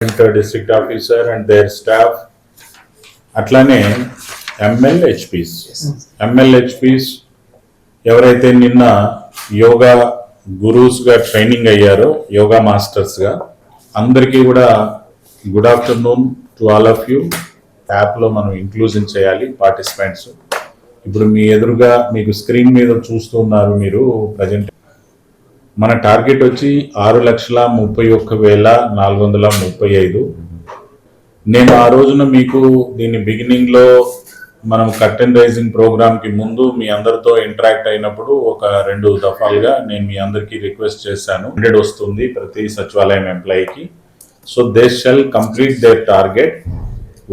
District officer and their staff అట్లానే MLHPs MLHPs ఎవరైతే నిన్న యోగా గురూస్గా ట్రైనింగ్ అయ్యారో యోగా మాస్టర్స్గా అందరికీ కూడా good afternoon to all of you యాప్లో మనం ఇంక్లూజన్ చేయాలి పార్టిసిపెంట్స్ ఇప్పుడు మీ ఎదురుగా మీకు స్క్రీన్ మీద చూస్తున్నారు మీరు ప్రజెంట్ మన టార్గెట్ వచ్చి ఆరు లక్షల ముప్పై ఒక్క వేల నాలుగు వందల ముప్పై ఐదు. నేను ఆ రోజున మీకు దీని బిగినింగ్లో మనం కర్టెన్ రైజింగ్ ప్రోగ్రామ్కి ముందు మీ అందరితో ఇంటరాక్ట్ అయినప్పుడు ఒక రెండు దఫాలుగా నేను మీ అందరికీ రిక్వెస్ట్ చేశాను. హండ్రెడ్ వస్తుంది ప్రతి సచివాలయం ఎంప్లాయీకి so they shall complete their target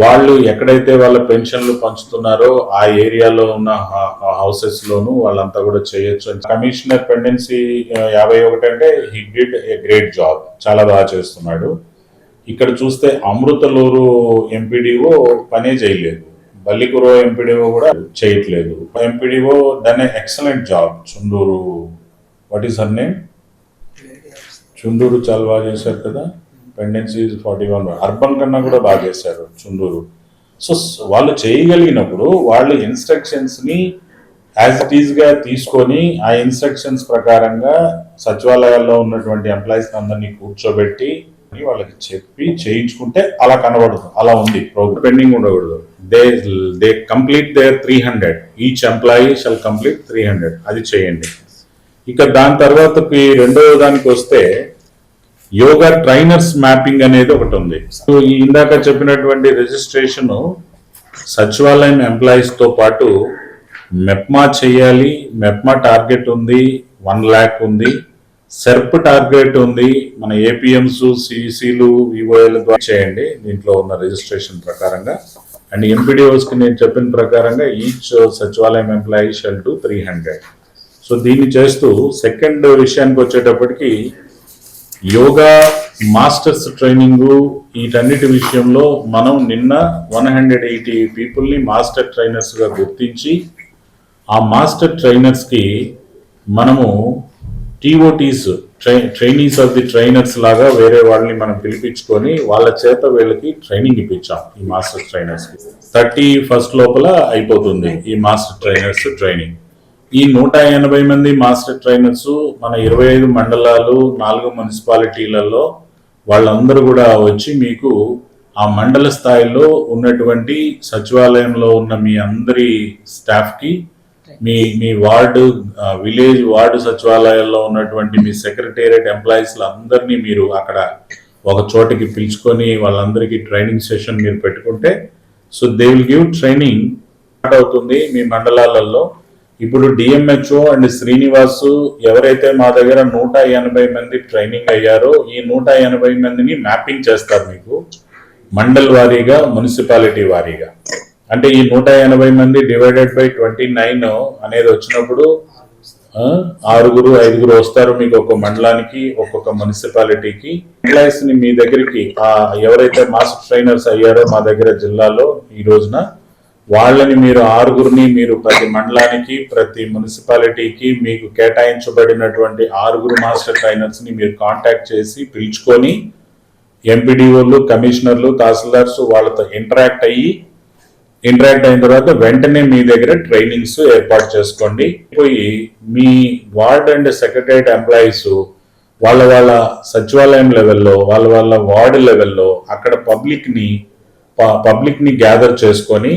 వాళ్ళు ఎక్కడైతే వాళ్ళ పెన్షన్లు పంచుతున్నారో ఆ ఏరియాలో ఉన్న హౌసెస్ లోను వాళ్ళంతా కూడా చేయొచ్చు కమిషనర్ పెండెన్సీ యాభై ఒకటి అంటే he did a great job. చాలా బాగా చేస్తున్నాడు. ఇక్కడ చూస్తే అమృతలూరు ఎంపీడీఓ పనే చేయలేదు. బల్లికురో ఎంపీడీఓ కూడా చేయట్లేదు. MPDO done excellent job Chundur what is her name Chundur చాలా బాగా చేశారు కదా. పెండెన్సీ ఫార్టీ వన్ అర్బన్ కన్నా కూడా బాగా చేశారు చుండూరు. సో వాళ్ళు చేయగలిగినప్పుడు వాళ్ళు ఇన్స్ట్రక్షన్స్ని యాజ్ ఇట్ ఈజ్గా తీసుకొని ఆ ఇన్స్ట్రక్షన్స్ ప్రకారంగా సచివాలయాల్లో ఉన్నటువంటి ఎంప్లాయీస్ అందరినీ కూర్చోబెట్టి వాళ్ళకి చెప్పి చేయించుకుంటే అలా కనబడదు అలా ఉంది ప్రోగ్రామ్ పెండింగ్ ఉండకూడదు. They they complete their three hundred each employee shall complete three hundred అది చేయండి. ఇక దాని తర్వాతకి రెండో దానికి వస్తే యోగా ట్రైనర్స్ మ్యాపింగ్ అనేది ఒకటి ఉంది. సో ఈ ఇందాక చెప్పినటువంటి రిజిస్ట్రేషన్ సచివాలయం ఎంప్లాయీస్తో పాటు మెప్మా చేయాలి. మెప్మా టార్గెట్ ఉంది వన్ ల్యాక్ ఉంది. సెర్ప్ టార్గెట్ ఉంది. మన ఏపీఎంస్ సిఈసీలు వివోఎల్ ద్వారా చేయండి. దీంట్లో ఉన్న రిజిస్ట్రేషన్ ప్రకారంగా. అండ్ ఎంపీడీఓస్కి నేను చెప్పిన ప్రకారంగా ఈచ్ సచివాలయం employee shall to three hundred so దీన్ని చేస్తూ సెకండ్ విషయానికి వచ్చేటప్పటికి యోగా మాస్టర్స్ ట్రైనింగ్ వీటన్నిటి విషయంలో మనం నిన్న వన్ హండ్రెడ్ ఎయిటీ పీపుల్ని మాస్టర్ ట్రైనర్స్గా గుర్తించి ఆ మాస్టర్ ట్రైనర్స్కి మనము TOTs try trainees of the trainers లాగా వేరే వాళ్ళని మనం పిలిపించుకొని వాళ్ళ చేత వీళ్ళకి ట్రైనింగ్ ఇప్పించాం ఈ మాస్టర్ ట్రైనర్స్కి. థర్టీ ఫస్ట్ లోపల అయిపోతుంది ఈ మాస్టర్ ట్రైనర్స్ ట్రైనింగ్. ఈ నూట ఎనభై మంది మాస్టర్ ట్రైనర్స్ మన ఇరవై ఐదు మండలాలు నాలుగు మున్సిపాలిటీలలో వాళ్ళందరూ కూడా వచ్చి మీకు ఆ మండల స్థాయిలో ఉన్నటువంటి సచివాలయంలో ఉన్న మీ అందరి స్టాఫ్కి మీ మీ వార్డు విలేజ్ వార్డు సచివాలయాల్లో ఉన్నటువంటి మీ సెక్రటేరియట్ ఎంప్లాయీస్ అందరినీ మీరు అక్కడ ఒక చోటికి పిలుచుకొని వాళ్ళందరికీ ట్రైనింగ్ సెషన్ మీరు పెట్టుకుంటే so they will give training start అవుతుంది మీ మండలాలలో. ఇప్పుడు డిఎంహెచ్ఓ అండ్ శ్రీనివాస్ ఎవరైతే మా దగ్గర నూట ఎనభై మంది ట్రైనింగ్ అయ్యారో ఈ నూట ఎనభై మందిని మ్యాపింగ్ చేస్తారు మీకు మండల్ వారీగా మున్సిపాలిటీ వారీగా. అంటే ఈ నూట ఎనభై మంది డివైడెడ్ బై ట్వంటీ నైన్ అనేది వచ్చినప్పుడు ఆరుగురు ఐదుగురు వస్తారు మీకు ఒక్కొక్క మండలానికి ఒక్కొక్క మున్సిపాలిటీకి. ఎంప్లాయీస్ని మీ దగ్గరికి ఎవరైతే మాస్టర్ ట్రైనర్స్ అయ్యారో మా దగ్గర జిల్లాలో ఈ రోజున వాళ్ళని మీరు ఆరుగురిని మీరు ప్రతి మండలానికి ప్రతి మున్సిపాలిటీకి మీకు కేటాయించబడినటువంటి ఆరుగురు మాస్టర్ ట్రైనర్స్ని మీరు కాంటాక్ట్ చేసి పిలుచుకొని ఎంపీడీఓలు కమిషనర్లు తహసీల్దార్స్ వాళ్ళతో ఇంటరాక్ట్ అయ్యి ఇంటరాక్ట్ అయిన తర్వాత వెంటనే మీ దగ్గర ట్రైనింగ్స్ ఏర్పాటు చేసుకోండి. పోయి మీ వార్డ్ అండ్ సెక్రటరియట్ ఎంప్లాయీస్ వాళ్ళ వాళ్ళ సచివాలయం లెవెల్లో వాళ్ళ వాళ్ళ వార్డు లెవెల్లో అక్కడ పబ్లిక్ని పబ్లిక్ని గ్యాదర్ చేసుకొని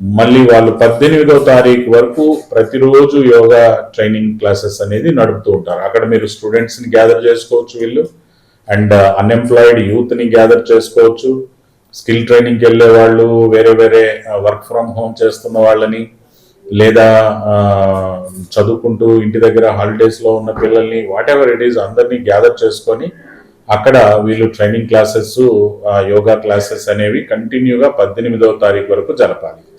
మళ్ళీ వాళ్ళు పద్దెనిమిదో తారీఖు వరకు ప్రతిరోజు యోగా ట్రైనింగ్ క్లాసెస్ అనేది నడుపుతూ ఉంటారు. అక్కడ మీరు స్టూడెంట్స్ని గ్యాదర్ చేసుకోవచ్చు వీళ్ళు. అండ్ అన్ఎంప్లాయిడ్ యూత్ని గ్యాదర్ చేసుకోవచ్చు. స్కిల్ ట్రైనింగ్కి వెళ్ళే వాళ్ళు వేరే వేరే వర్క్ ఫ్రమ్ హోమ్ చేస్తున్న వాళ్ళని లేదా uh, చదువుకుంటూ ఇంటి దగ్గర హాలిడేస్లో ఉన్న పిల్లల్ని వాట్ ఎవర్ ఇట్ ఈస్ అందరినీ గ్యాదర్ చేసుకొని అక్కడ వీళ్ళు training classes uh, yoga classes అనేవి కంటిన్యూగా పద్దెనిమిదవ తారీఖు వరకు జరపాలి.